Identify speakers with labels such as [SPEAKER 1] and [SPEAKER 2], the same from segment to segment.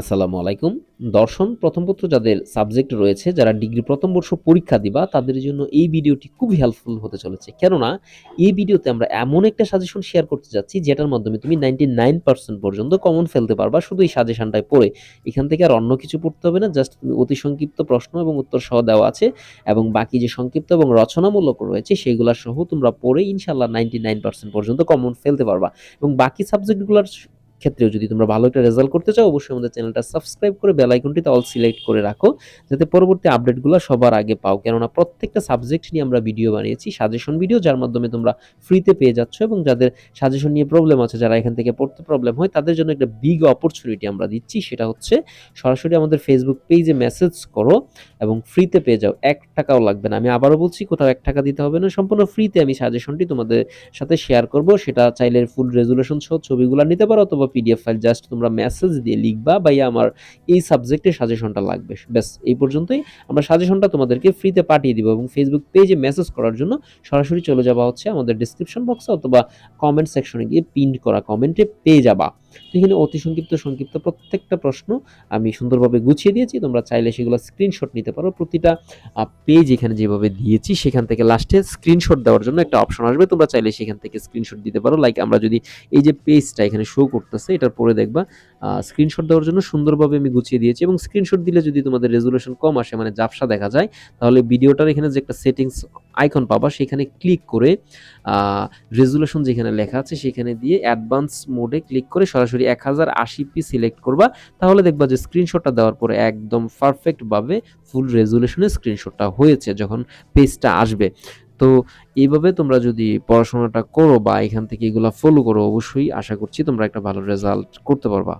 [SPEAKER 1] আসসালামু আলাইকুম। দর্শন, প্রথম পত্র যাদের সাবজেক্ট রয়েছে, যারা ডিগ্রি প্রথম বর্ষ পরীক্ষা দিবা, তাদের জন্য এই ভিডিওটি খুবই হেল্পফুল হতে চলেছে। কেননা, এই ভিডিওতে আমরা এমন একটা সাজেশন শেয়ার করতে যাচ্ছি, যেটার মাধ্যমে তুমি নাইনটি নাইন পার্সেন্ট পর্যন্ত কমন ফেলতে পারবা, শুধু এই সাজেশনটাই পড়ে। এখান থেকে আর অন্য কিছু পড়তে হবে না জাস্ট তুমি অতি সংক্ষিপ্ত প্রশ্ন এবং উত্তর সহ দেওয়া আছে, এবং বাকি যে সংক্ষিপ্ত এবং রচনামূলক রয়েছে, সেগুলো সহ তোমরা পড়ে ইনশাল্লাহ নাইনটি নাইন পর্যন্ত কমন ফেলতে পারবা। এবং বাকি সাবজেক্টগুলোর ক্ষেত্রেও যদি তোমরা ভালো একটা রেজাল্ট করতে চাও, অবশ্যই আমাদের চ্যানেলটা সাবস্ক্রাইব করে বেল অল সিলেক্ট করে রাখো, যাতে পরবর্তী আপডেটগুলো সবার আগে পাও। কেননা প্রত্যেকটা সাবজেক্ট নিয়ে আমরা ভিডিও বানিয়েছি সাজেশন ভিডিও যার মাধ্যমে তোমরা ফ্রিতে পেয়ে যাচ্ছ এবং যাদের সাজেশন নিয়ে প্রবলেম আছে, যারা এখান থেকে পড়তে প্রবলেম হয়, তাদের জন্য একটা বিগ অপরচুনিটি আমরা দিচ্ছি। সেটা হচ্ছে সরাসরি আমাদের ফেসবুক পেজে মেসেজ করো এবং ফ্রিতে পেয়ে যাও। এক টাকাও লাগবে না। আমি আবারও বলছি, কোথাও এক টাকা দিতে হবে না। সম্পূর্ণ ফ্রিতে আমি সাজেশনটি তোমাদের সাথে শেয়ার করব। সেটা চাইলে ফুল রেজুলেশন সহ ছবিগুলো নিতে পারো অথবা পিডিএফ ফাইল জাস্ট তোমরা মেসেজ দিয়ে লিখবা বা আমার এই সাবজেক্টে সাজেশনটা লাগবে। ব্যাস, এই পর্যন্তই। আমরা সাজেশনটা তোমাদেরকে ফ্রিতে পাঠিয়ে দিব এবং ফেসবুক পেজে মেসেজ করার জন্য সরাসরি চলে যাওয়া হচ্ছে আমাদের ডিসক্রিপশন বক্সে অথবা কমেন্ট সেকশনে গিয়ে পিন করা কমেন্টে পেয়ে যাবা। এখানে অতি সংক্ষিপ্ত সংক্ষিপ্ত প্রত্যেকটা প্রশ্ন আমি সুন্দরভাবে গুছিয়ে দিয়েছি। তোমরা চাইলে সেগুলো স্ক্রিনশট নিতে পারো। প্রতিটা পেজ এখানে যেভাবে দিয়েছি, সেখান থেকে লাস্টে স্ক্রিনশট দেওয়ার জন্য একটা অপশন আসবে। তোমরা চাইলে সেখান থেকে স্ক্রিনশট দিতে পারো। লাইক আমরা যদি এই যে পেজটা এখানে শো করতেছে, এটার পরে দেখবা স্ক্রিনশট দেওয়ার জন্য সুন্দরভাবে আমি গুছিয়ে দিয়েছি এবং স্ক্রিনশট দিলে যদি তোমাদের রেজুলেশন কম আসে মানে জাপসা দেখা যায়, তাহলে ভিডিওটার এখানে যে একটা সেটিংস আইকন পাবা, সেখানে ক্লিক করে রেজুলেশন যেখানে লেখা আছে সেখানে দিয়ে অ্যাডভান্স মোডে ক্লিক করে সরাসরি এক হাজার আশি পি সিলেক্ট করবা। তাহলে দেখবা যে স্ক্রিনশটটা দেওয়ার পরে একদম পারফেক্টভাবে ফুল রেজুলেশনে স্ক্রিনশটটা হয়েছে যখন পেজটা আসবে। তো এইভাবে তোমরা যদি পড়াশোনাটা করো বা এখান থেকে এগুলো ফলো করো, অবশ্যই আশা করছি তোমরা একটা ভালো রেজাল্ট করতে পারবা।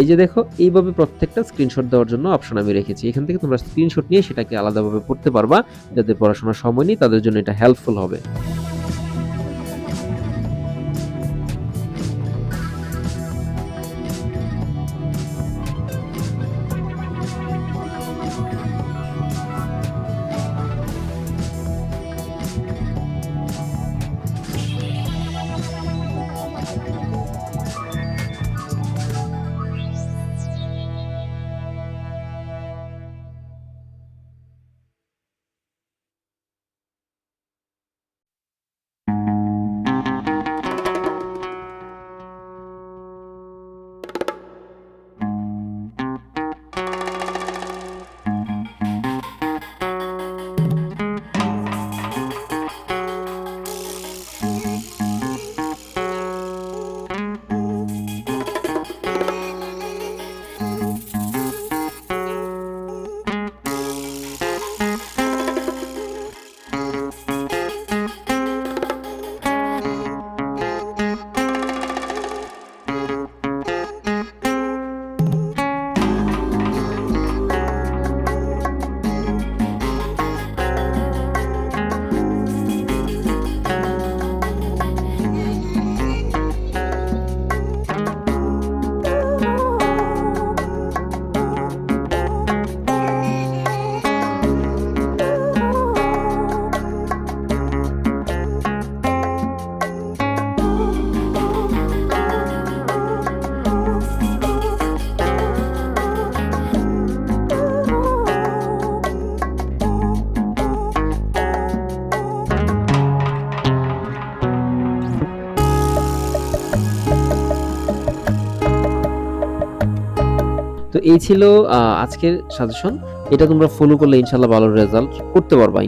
[SPEAKER 1] এই যে দেখো, এইভাবে প্রত্যেকটা স্ক্রিনশট দেওয়ার জন্য অপশন আমি রেখেছি। এখান থেকে তোমরা স্ক্রিনশট নিয়ে সেটাকে আলাদাভাবে পড়তে পারবা। যাদের পড়াশোনার সময় নেই, তাদের জন্য এটা হেল্পফুল হবে। তো এই ছিল আজকের সাজেশন এটা তোমরা ফলো করলে ইনশাল্লাহ ভালো রেজাল্ট করতে পারবা।